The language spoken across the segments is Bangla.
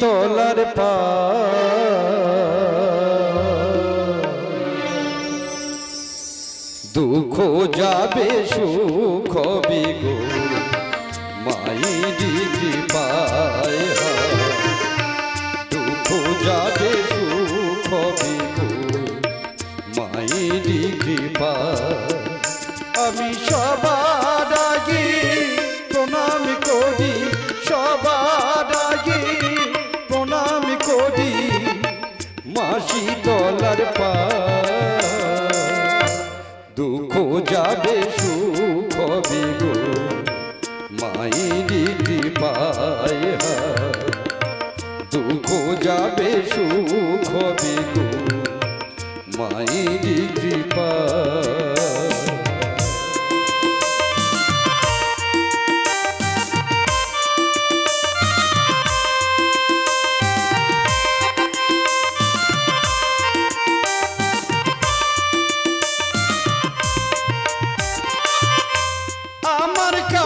তোলার পা। দুঃখ যাবে সুখ বিগো মাই দিদি পায় দুঃখ যাবে সুখ বিগো মাই দিদি পায় আমি সবাই দুঃখ যাবে সুখ বিগো মাইরি কৃপায় দুঃখ যাবে সুখ বিগো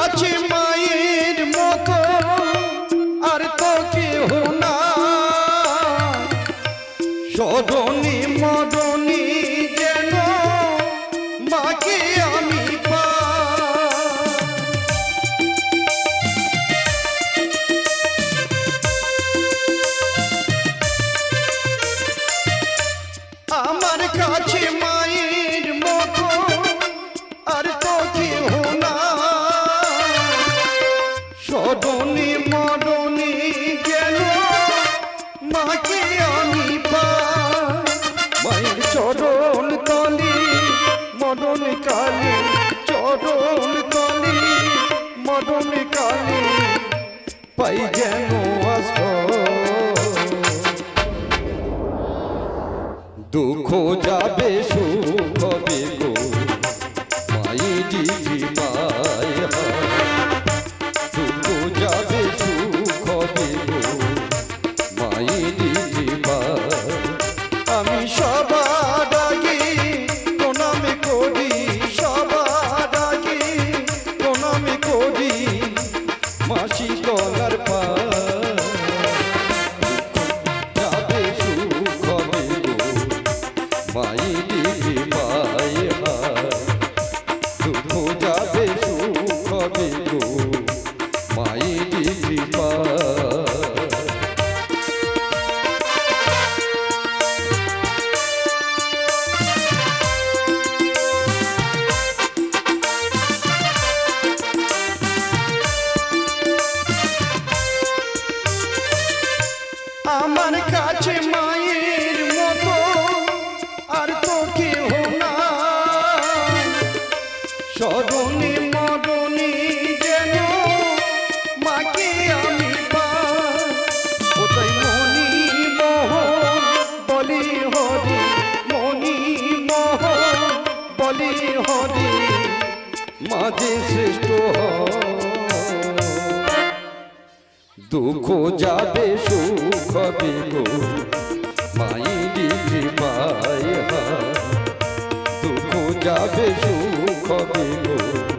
আছে দুঃখ যাবে সুখ হবে গো মাই মায়া আদি সৃষ্ট দুঃখ যাবে সুখ বিগু মাই দিদি দুঃখ যাবে সুখ বিগু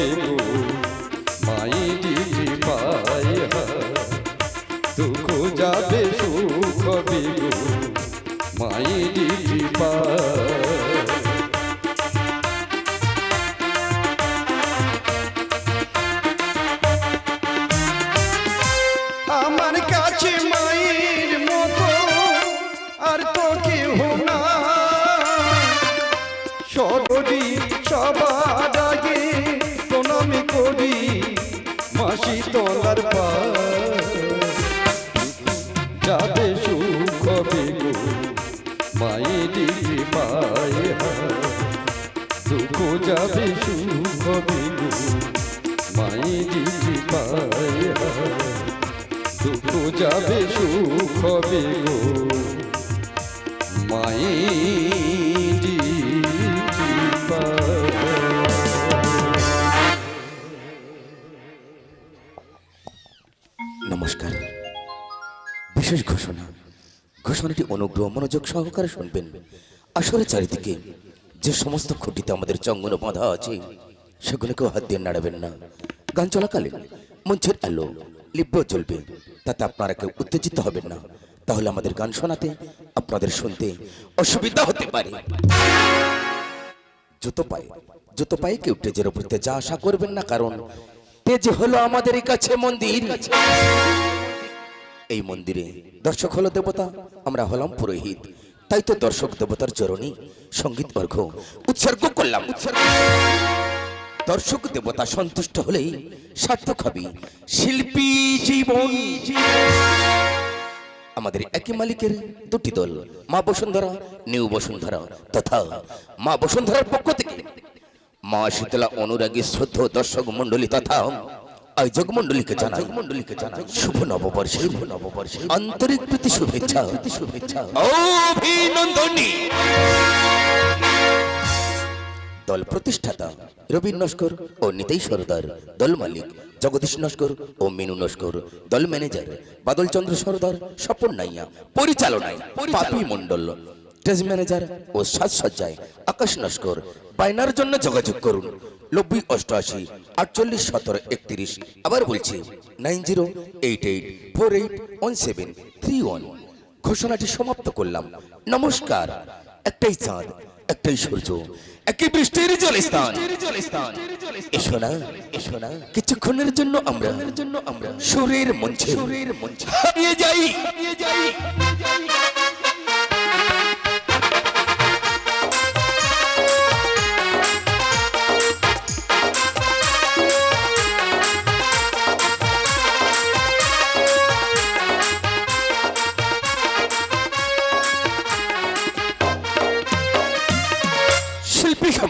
嗯 মনোযোগ সহকারে শুনবেন। আসলে চারিদিকে যে সমস্ত খুঁটিতে আমাদের চঙ্গন বাঁধা আছে, সেগুলোকেও হাত দিয়ে নাড়াবেন না। গান চলাকালীন মঞ্চের আলো লিব্য জ্বলবে, তাতে আপনারা কেউ উত্তেজিত হবেন না। তাহলে আমাদের গান শোনাতে, আপনাদের শুনতে অসুবিধা হতে পারে। জুতো পায়ে জুতো পায়ে কেউ টেজের উপর যা আশা করবেন না, কারণ তেজ হলো আমাদের কাছে মন্দির। এই মন্দিরে। দর্শক হলো দেবতা, আমরা হলাম পুরোহিত। তাই তো দর্শক দেবতার চরণী সংগীত অর্ঘ উৎসর্গ করলাম। দর্শক দেবতা সন্তুষ্ট হলেই সার্থক হবে। শিল্পী জীবন। আমাদের একই মালিকের দুটি দল, মা বসুন্ধরা, নিউ বসুন্ধরা তথা মা বসুন্ধরার পক্ষ থেকে। মা শীতলা, অনুরাগী, শ্রদ্ধ দর্শক মন্ডলী তথা আয়োজক মন্ডলীকে জানাই। মন্ডলীকে জানাই শুভ নববর্ষে। শুভ নববর্ষে। আন্তরিক প্রীতি শুভেচ্ছা। প্রীতি শুভেচ্ছা। অভিনন্দনী দল প্রতিষ্ঠাতা রবীন নস্কর ও নিতাই সরদার দল মালিক জগদীশ নস্কর ও মিনু নস্কর দল ম্যানেজার বাদল চন্দ্র সরদার স্বপন নাইয়া পরিচালনায় পাপি মণ্ডল। স্টেজ ম্যানেজার ও সাজসজ্জায় আকাশ নস্কর। বায়নার জন্য যোগাযোগ করুন। নব্বই অষ্টআশি আটচল্লিশ সতেরো একত্রিশ। আবার বলছি nine zero eight eight four eight one seven three one. ঘোষণাটি সমাপ্ত করলাম। নমস্কার। একটাই চাঁদ একটাই সূর্য একই বৃষ্টির জলস্থান। এসো না এসো না। কিছুক্ষণের জন্য আমরা জন্য আমরা সুরের মঞ্চে সুরের মঞ্চে হারিয়ে যাই। হারিয়ে যাই।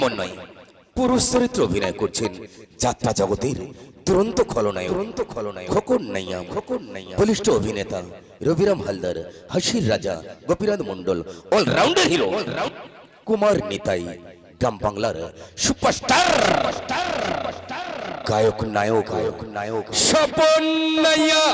সমন্বয় পুরুষ চরিত্র অভিনয় করছেন যাত্রা জগতের দুরন্ত খলনায়ক দুরন্ত খলনায়ক খোকন নাইয়া খোকন নাইয়া বলিষ্ঠ অভিনেতা রবিরাম হালদার হাসির রাজা গোপীনাথ মন্ডল অলরাউন্ডার হিরো কুমার নিতাই গ্রাম বাংলার সুপারস্টার গায়ক নায়ক গায়ক নায়ক। স্বপন নাইয়া।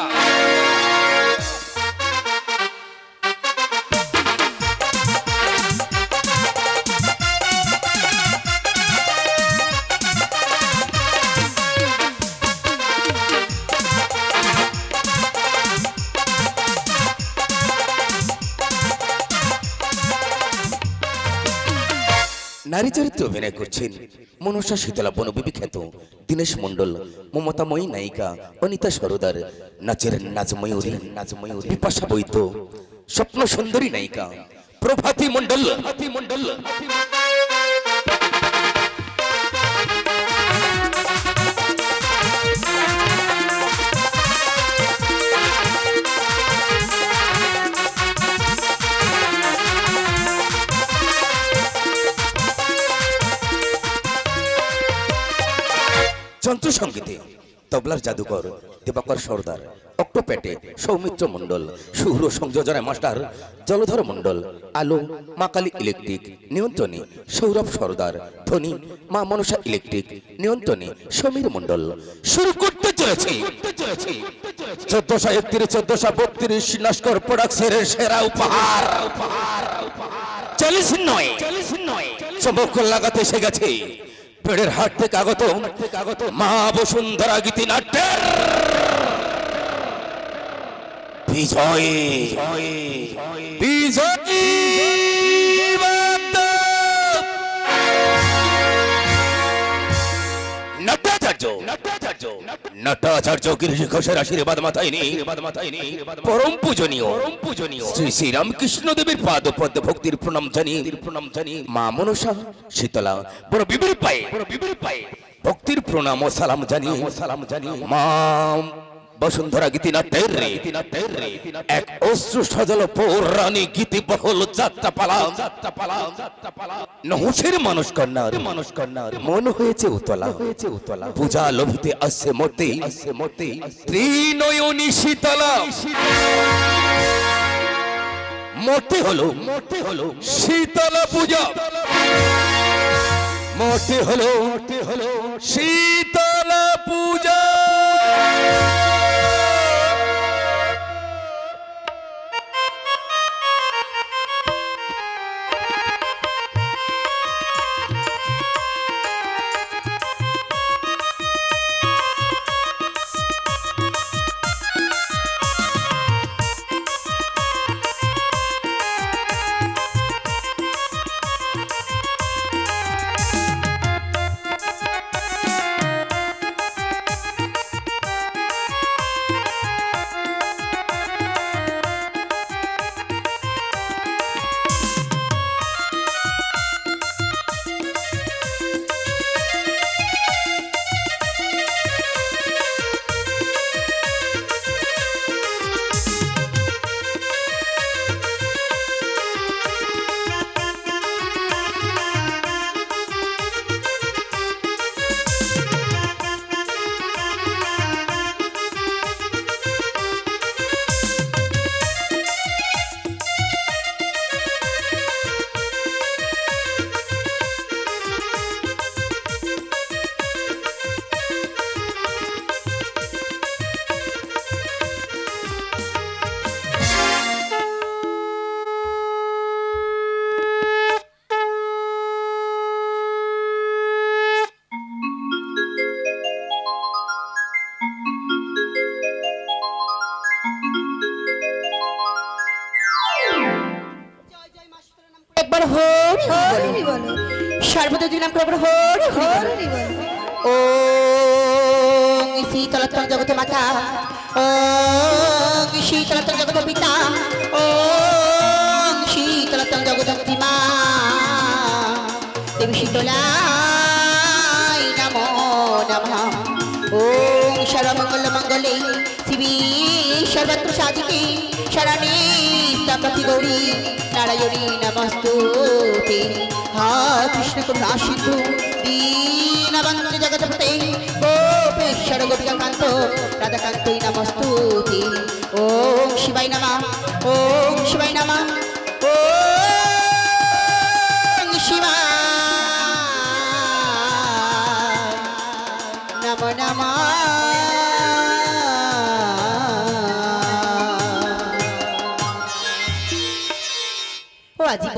নারী চরিত্রে অভিনয় করছেন মনসা শীতলা বনবিবি খ্যাত দীনেশ মণ্ডল, মমতাময়ী নায়িকা, অনিতা সরোদার, নাচের নাচ ময়ূরী নাচ ময়ূরী বিপাশা বৈদ্য স্বপ্ন সুন্দরী নায়িকা, প্রভাতী মণ্ডল মণ্ডল। যন্ত্র সঙ্গীতে তবলার জাদুকর, দেবাকর সর্দার অক্টোপ্যাটে সৌমিত্র মণ্ডল, সুহ্র সংযোজনায় মাস্টার, জলধর মণ্ডল, আলো, মা কালী ইলেকট্রিক, নিয়ন্ত্রণে সৌরভ সর্দার ধ্বনি মা মনসা ইলেকট্রিক, নিয়ন্ত্রণে সমীর মণ্ডল। শুরু করতে চলেছে। চোদ্দশো একত্রিশ, চোদ্দশো বত্রিশ, নস্কর প্রোডাক্টসের সেরা উপহার। চল্লিশ নয়। চল্লিশ নয় চমক লাগাতে এসে গেছে। পেড়ের হাট থেকে আগত আগত মা বসুন্ধরা গীতি নাট্যের বিজয়। বিজয়। নটাচার্য নটাচার্য গিরিশ ঘোষের আশীর্বাদ মাথায় নেই পরম পূজনীয়। শ্রী শ্রী রামকৃষ্ণ দেবের পাদ পদ্ম ভক্তির প্রণাম জানিয়ে প্রণাম জানিয়ে। মা মনসা শীতলা বড় বিবির পায়ে বড় বিবির পায়ে। ভক্তির প্রণাম ও সালাম জানিয়ে সালাম জানিয়ে। মা বসুন্ধরা গীতি নাট্যের রে। এক অশ্রু সজল পৌরাণী গীতি বহুল যাত্রা পালা যাত্রা পালা যাত্রা পালা নহসের মানুষ কন্যার মানুষ কন্যার মন হয়েছে উতলা। হয়েছে উতলা পূজা লোভিতে আসছে মূর্তি আসছে মূর্তি ত্রিনয়নী শীতলা। মোটে হলো মতে হলো শীতলা পূজা। মোটে হলো মোটে হলো শীতলা পূজা। বলো হরি হরি বলো। সর্বদা দুই নাম করে বলো। হরি হরি ও শীতলতম জগত মাতা ও শীতলতম জগত পিতা ও শীতলতম জগত মা দেবী শীতলাই নমো নমঃ। ওম সর্বমঙ্গল মঙ্গলে শিবী সর্বত্র সাধিকে শরণে তপতি গৌরী, নারায়ণী নমস্তুতে হা কৃষ্ণ করুণা সিন্ধু দীনবন্ধু জগৎপতে। গোপেশ্বর গোপিকাকান্ত রাধাকান্তই নমস্তুতে ওম শিবাই নমা ওম শিবাই নমঃ।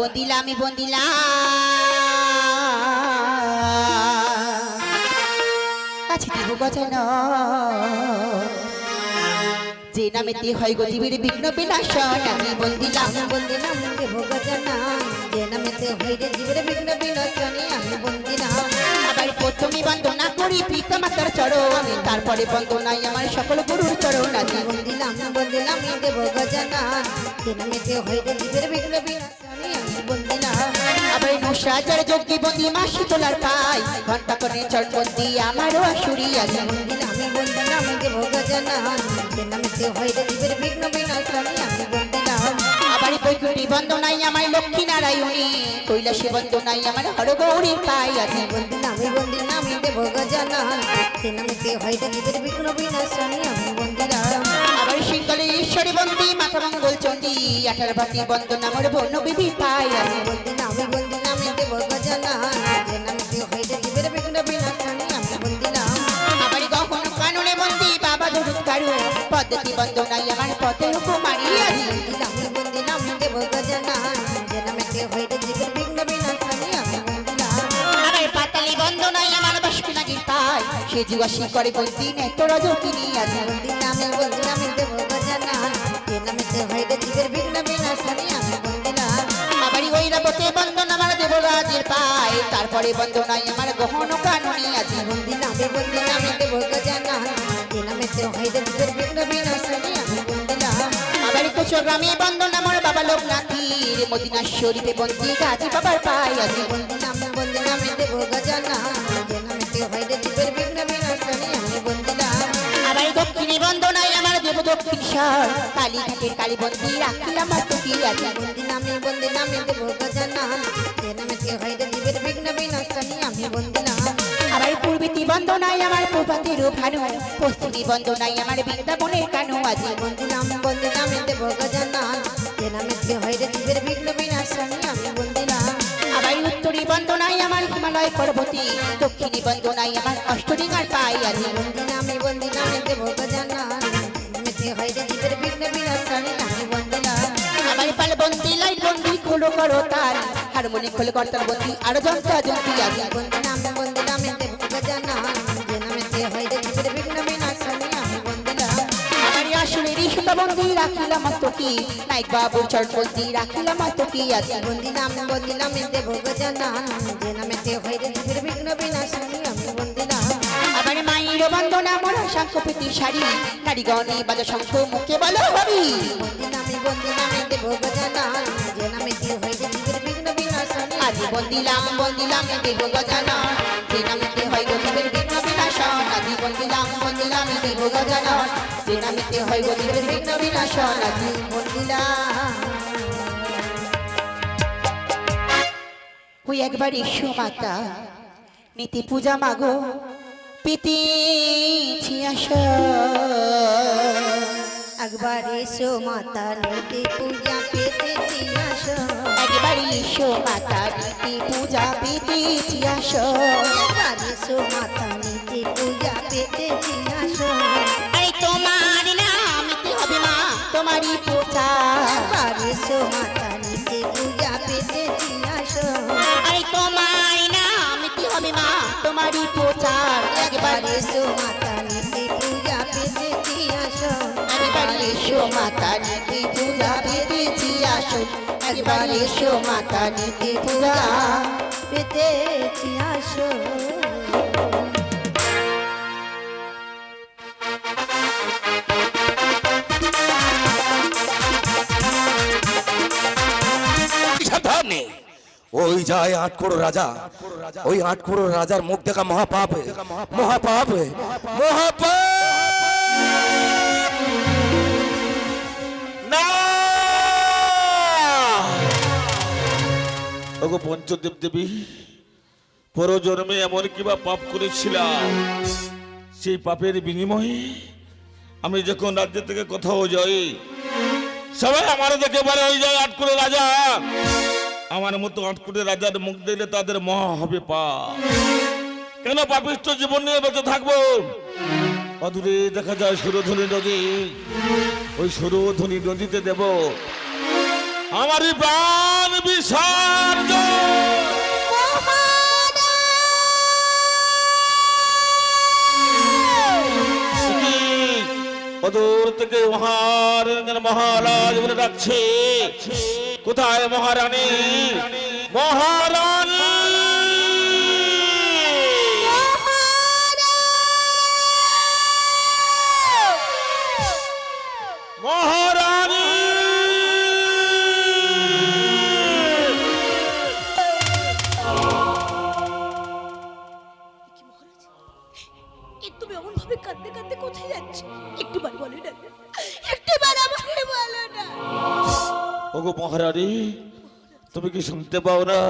বন্দিলা, আমি বন্দিলা। আছি দেব গজান যে নামেতে হয় গজীবের বিঘ্ন বিনাশন আজি বন্দিলাম আমি বন্দিনাম দেব গজনা যে নামেতে হইরে জীবের বিঘ্ন বিনাশনে আমি বন্দিনাম আবার প্রথমে বন্দনা করি পিতা মাতার চরণ, তারপরে বন্দনাই আমার সকল গুরুর চরণ। আজি বন্দিনাম বন্দিনাম দেব গজনা যে জীবের বিঘ্ন আমি বন্দিনাম নসাজার যোগ্যী বন্দি মাসি তোলার পাই ঘণ্টা করে চরণ বন্দি আমারও আসুরি নামেতে বিঘ্ন বিনাশনে। আমি আবার বন্দনাই আমার লক্ষ্মী নারায়ণী কৈলাসী বন্দনাই আমার হরগৌরী পাই আজি বন্দিনাম বন্দিনাম দেব গজনা যে নামেতে হইরে জীবের বিঘ্ন বিনাশনে। আমি আবার ঈশ্বরী বন্দি মাথা মঙ্গল চণ্ডী। আঠার বন্দন আমার বর্ণ বিবি পাই আজি বন্দিনাম বন্দিনাম দেব গজনা যে নামেতে হইরে জীবের বিঘ্ন বিনাশনে আমি বন্দিনাম আবার গহন কাননে বন্দি বাবা ধরুত কারু পদ্ধতি বন্দনাই আমার পথের উপমারি আজি বন্দিনাম বন্দিনাম দেব গজনা যে নামেতে হইরে জীবের বিঘ্ন বিনাশনে আমি বন্দিনাম আবার পাতালি বন্দনাই আমার বাসকুনাগির পাই সে যুগাসী করে বন্দি নেতর যোগিনী আজি বন্দিনাম বন্দিনাম দেব গজনা যে নামেতে হইরে জীবের বিঘ্ন বিনাশনে আমি বন্দিনাম আবারই ঐরাবতে বন্দন আমার দেবরাজের পাই তারপরে বন্দনাই আমার গহন কাননী আজি বন্দিনাম বন্দিনাম দেব গজনা। নামেতে হইরে জীবের বিঘ্ন বিনাশনে আমি বন্দিনাম আবারই কোচর গ্রামে বন্দন আমার বাবা লোকনাথীর। মদিনা শরীফে বন্দি গাছি বাবার পাই আজি বন্দিনাম বন্দিনাম দেব গজনা। নামেতে হইরে জীবের বিঘ্ন বিনাশনে আমি বন্দিনাম আবার দক্ষিণে বন্দনাই আমার দেব দক্ষিণেশ্বর কালীঘাটের কালী বন্দি রাখিলাম তুকি আজি বন্দিনামে বন্দিনামে দেব গজনা যে নামেতে হইরে জীবের বিঘ্ন বিনাশনে, আমি বন্দিনাম আবার পূর্বীতি বন্দনাই আমার প্রভাতের ভানু। পশ্চিমী বন্দনাই আমার বৃন্দাবনের কানু। আজি বন্দিনাম বন্দিনামে দেব গজনা যে নামেতে হইরে জীবের বিঘ্ন আমি বন্দিনাম আবার উত্তরী বন্দনাই আমার হিমালয় পর্বতী। দক্ষিণী বন্দনাই আমার অষ্টরিঙ্গার পাই। আজি বন্দিনামে বন্দিনামে দেব গজনা নামেতে হইরে আমার পাল বন্দি লাইট বন্দি খোলো করো তাল। হারমোনি খোল কর্তার বন্দি আর যন্ত্র যন্ত্রী আজি। দেব গজনা যে নামেতে হইরে জীবের বিঘ্ন বিনাশনে আমি বন্দিনাম আমার বন্দি রাখিলাম নাইক চরণ বন্দি রাখিলাম আজি। যে নামেতে জীবের বিঘ্ন বিনাশনে আমি বন্দিনাম আমার মায়ের বন্দনা, মরা শঙ্খ প্রীতি শাড়ি। নারীগণে বাজা শঙ্খ, মুখে বলো হবি বন্দিনামে বন্দিনামে দেব গজনা যে নামেতে হইরে জীবের বিঘ্ন আজি বন্দিলাম বন্দিলাম দেব গজানা যে নামেতে হয় গরিবের বিঘ্ন বিনাশন আজি বন্দিলাম বন্দিলাম দেব গজানা যে নামেতে হয় গরিবের বিঘ্ন বিনাশন আজি বন্দিনাম ওই একবার ঈশ্বর মাতা নীতি পূজা মাগো। পিতি ছিয়াশ একবার এসো মাতা নিতে পূজা পেতে চিনাস একবার ঈশ্বর মাতা নীতি পূজা পিতি ছিয়াশ একবার এসো মাতা নিতে পূজা পেতে চিনাস আরে তোমার নাম কি হবে মা? তোমারই পূজা একবার এসো মাতা নিতে পূজা পেতে চিনাস আরে তোমার নাম কি হবে মা? তোমারই প্রচার একবার একবার মাতা নিতে পূজা পেতে চিনাস একবার এসো মাতা নিতে পূজা পেতেছি আসো। একবার এসো মাতা নীতি পূজা পেতেছি আসো। ওই যায় আটকড়ো রাজা। ওই আটকড়ো রাজার মুখ দেখা মহাপাপ মহাপাপ। মহাপাপ না! ওগো পঞ্চদেব দেবী পরজন্মে এমন কিবা পাপ করেছিলাম? সেই পাপের বিনিময়ে আমি যখন রাজ্য থেকে কোথাও যাই সবাই আমার দেখে বলে ওই যায় আটকুড়ে রাজা! আমার মতো আটকুড়ে রাজার মুখ দিলে তাদের মহা হবে পা কেন পাপিষ্ট জীবন নিয়ে বেঁচে থাকব? অদূরে দেখা যায় সুরধনী নদী। ওই সুরধনী নদীতে দেব আমারই প্রাণ বিসর্জন। অদূর থেকে মহারাজ বলে ডাকছে। কোথায় মহারানী? মহারানী! ওগো মহারানী, তুমি কি শুনতে পাও না?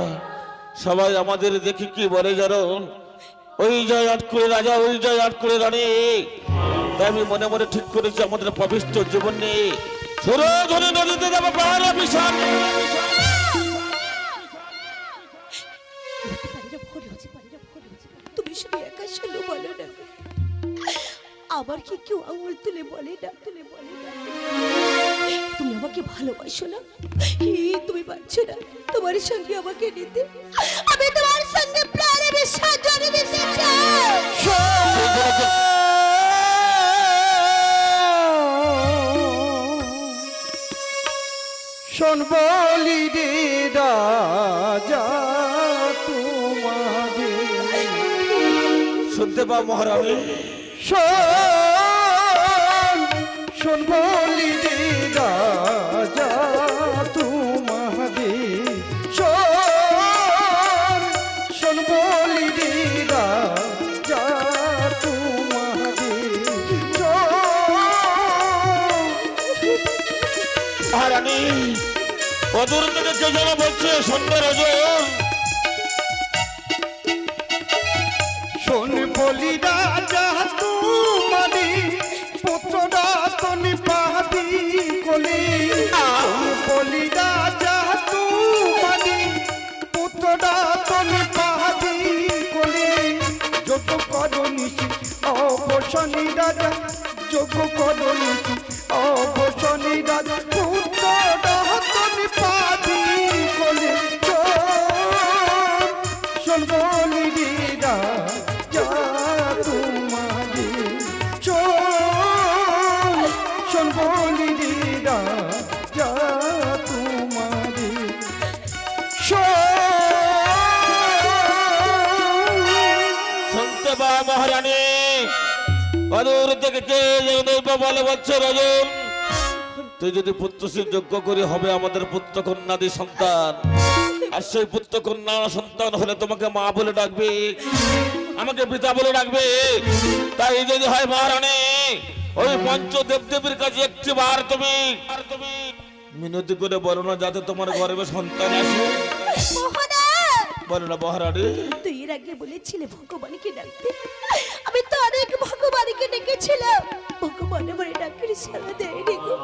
সবাই আমাদের দেখি কি বলে জানো? ওই জয় আট করে রাজা, ওই জয় আট করে রানী। তাই আমি মনে মনে ঠিক করেছি, আমাদের পবিত্র জীবন নিয়ে। সরো ধরে, নদীতে যাব আবার কি কেউ আঙুল তুলে বলে না বলে না? আমাকে ভালোবাসো না। এই তুমি পারছ না তোমার সঙ্গে আমাকে নিতে। আমি তোমার সঙ্গে প্রাণে বিসর্জন দিতে চাই। শোন বলি রে রাজা তোমাদের শুনতে পাও মহারানী। শোন শোন বলি রে যেন বলছে সন্ধ্যা ওজন যেন বলে বলছে রজন? তুই যদি পুত্রশীল যোগ্য করে হবে আমাদের পুত্র কন্যাদি সন্তান। আর সেই পুত্র কন্যা সন্তান হলে তোমাকে মা বলে ডাকবে। আমাকে পিতা বলে ডাকবে। তাই যদি হয় মহারানী ওই পঞ্চ দেবদেবীর কাছে একটি বার তুমি মিনতি করে বলো না যাতে তোমার গর্বে সন্তান আসে। বলো না মহারানী। তুই এর আগে বলেছিলে ভগবানকে ডাকতে। আমি তো অনেক ভগবান আমার ডাকের সারা দেয়নি গো।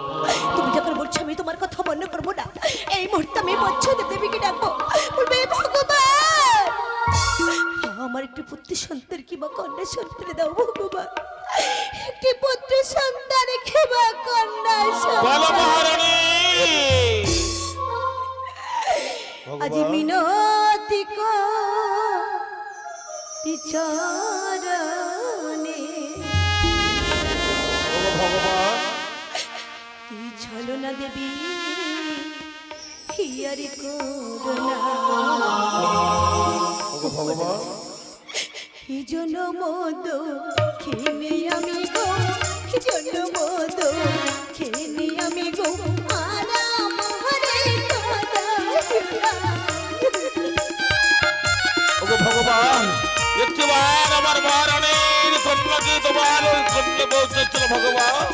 তুমি যখন বলছো আমি তোমার কথা মনে করব না এই মুহূর্তে আমি বচ্ছদের দেবীকে ডাকবো। বলবে ভগবান! আমার একটি পুত্র সন্তান কিংবা কন্যা সন্তান দাও ভগবান। একটি পুত্র সন্তান কিংবা কন্যা সন্তান। আজ মিনতি করি চরণে ছলনা দেবী হিয়া আর করো না? ওগো ভগবান। জন্য মদ খেলে আমি গো? জন্য মদ খেলে আমি গো? ভগবান একটিবার আমার মহারানীর কন্যাকে তোমার কন্যা পৌঁছেছিল ভগবান।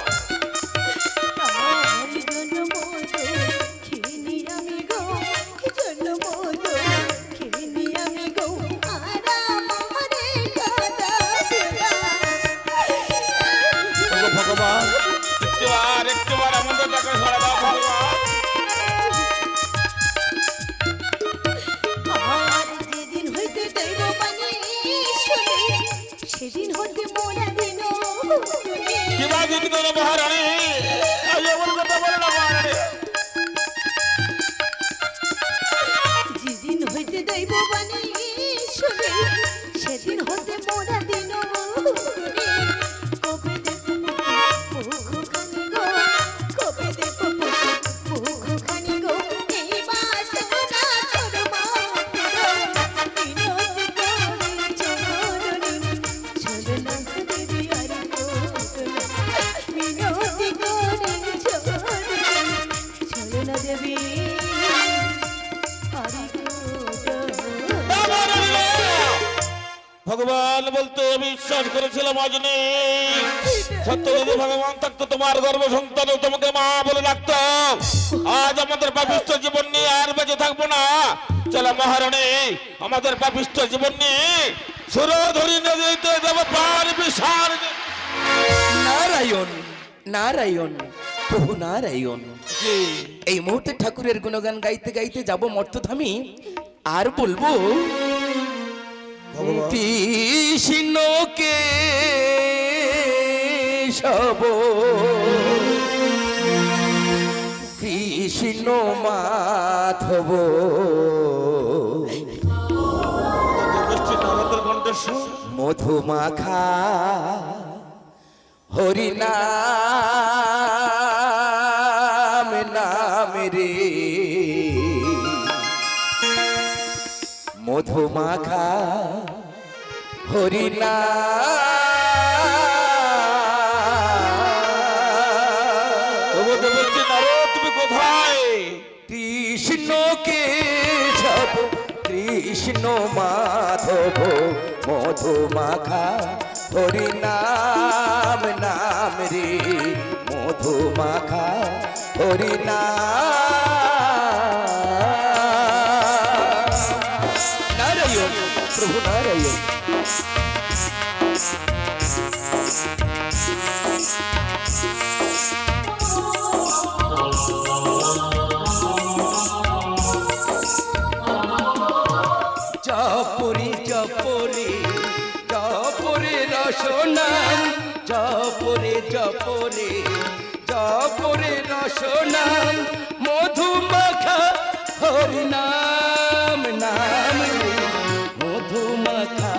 সত্য যদি ভগবান থাকতো তোমার গর্ভ সন্তান তোমাকে মা বলে ডাকতো। আজ আমাদের পাপিষ্ঠ জীবন নিয়ে আর বেঁচে থাকব না। চলো মহারানী আমাদের পাপিষ্ঠ জীবন নিয়ে সুরধরি নদীতে দেবো পার বিশাল নারায়ণ নারায়ণ প্রভু নারায়ণ। এই মুহূর্তে ঠাকুরের গুণগান গাইতে গাইতে যাব মর্তধামী। আর বলব কৃষ্ণকে সব। কৃষ্ণ মাধব। মধুমাখা হরিনাম নাম রে। মধুমাখা হরিনাম কৃষ্ণ মাধব মধুমাখা হরি নাম নাম রে। মধুমাখা হরিনাম জপরে রসনাম মধুমাখা হরি নাম রে। মধুমাখা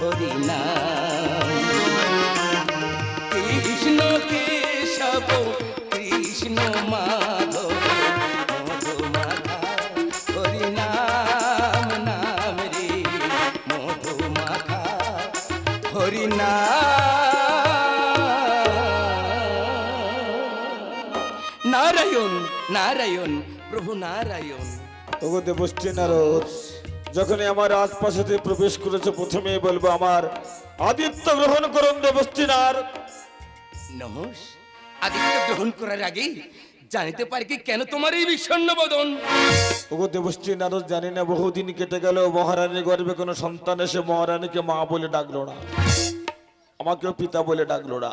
হরিনাম। নারায়ণ প্রভু নারায়ণ। ওগো দেবশ্রী নারদ যখনই আমার আশপাশে প্রবেশ করেছে প্রথমে বলব আমার আদিত্য গ্রহণ করুন দেবশ্রী নারদ নমস। আদিত্য গ্রহণ করার আগে জানিতে পারি কি কেন তোমার এই বিষণ্ণ বদন? ওগো দেবশ্রী নারদ জানি না বহুদিন কেটে গেল মহারানীর গর্ভে কোনো সন্তান এসে মহারানীকে মা বলে ডাকলো না। আমাকেও পিতা বলে ডাকলো না।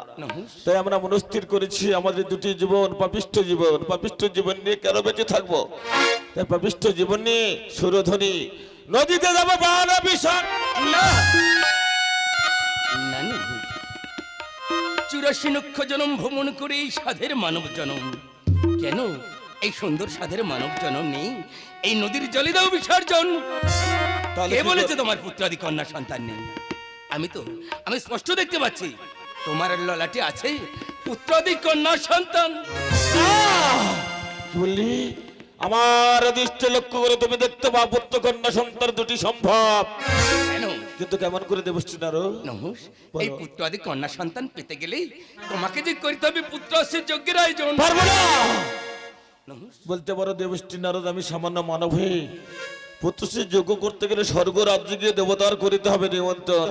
তাই আমরা মনস্থির করেছি আমাদের দুটি জীবন পাপিষ্ঠ জীবন। পাপিষ্ঠ জীবন নিয়ে কেন বেঁচে থাকব? তাই পাপিষ্ঠ জীবন নিয়ে সুরধ্বনি। নদীতে যাব বিষণ না। না। চুরাশি লক্ষ জনম ভ্রমণ করে এই সাধের মানব জনম। কেন এই সুন্দর সাধের মানব জনম নেই? এই নদীর জলে দাও বিসর্জন কে বলেছে তোমার পুত্রাদি কন্যা সন্তান নেই? আমি তো আমি স্পষ্ট দেখতে পাচ্ছি। তোমার ললাটি আছে পুত্রাদি কন্যা সন্তান। বললি আমার দৃষ্টি লক্ষ্য করে তুমি দেখতে পাও পুত্র কন্যা সন্তান দুটি সম্ভব। কেন? কিন্তু কেমন করে দেবশ্রী নারো নহুষ। এই পুত্র আদি কন্যা সন্তান পেতে গেলে তোমাকে যে করতে হবে পুত্র সে যজ্ঞের আয়োজন। পারব না। বলতে পারো দেবশ্রী নারদ আমি সামান্য মানব হয়ে পুত্র সে যোগ্য করতে গেলে স্বর্গ রাজ্য গিয়ে দেবতার করিতে হবে নিমন্ত্রণ।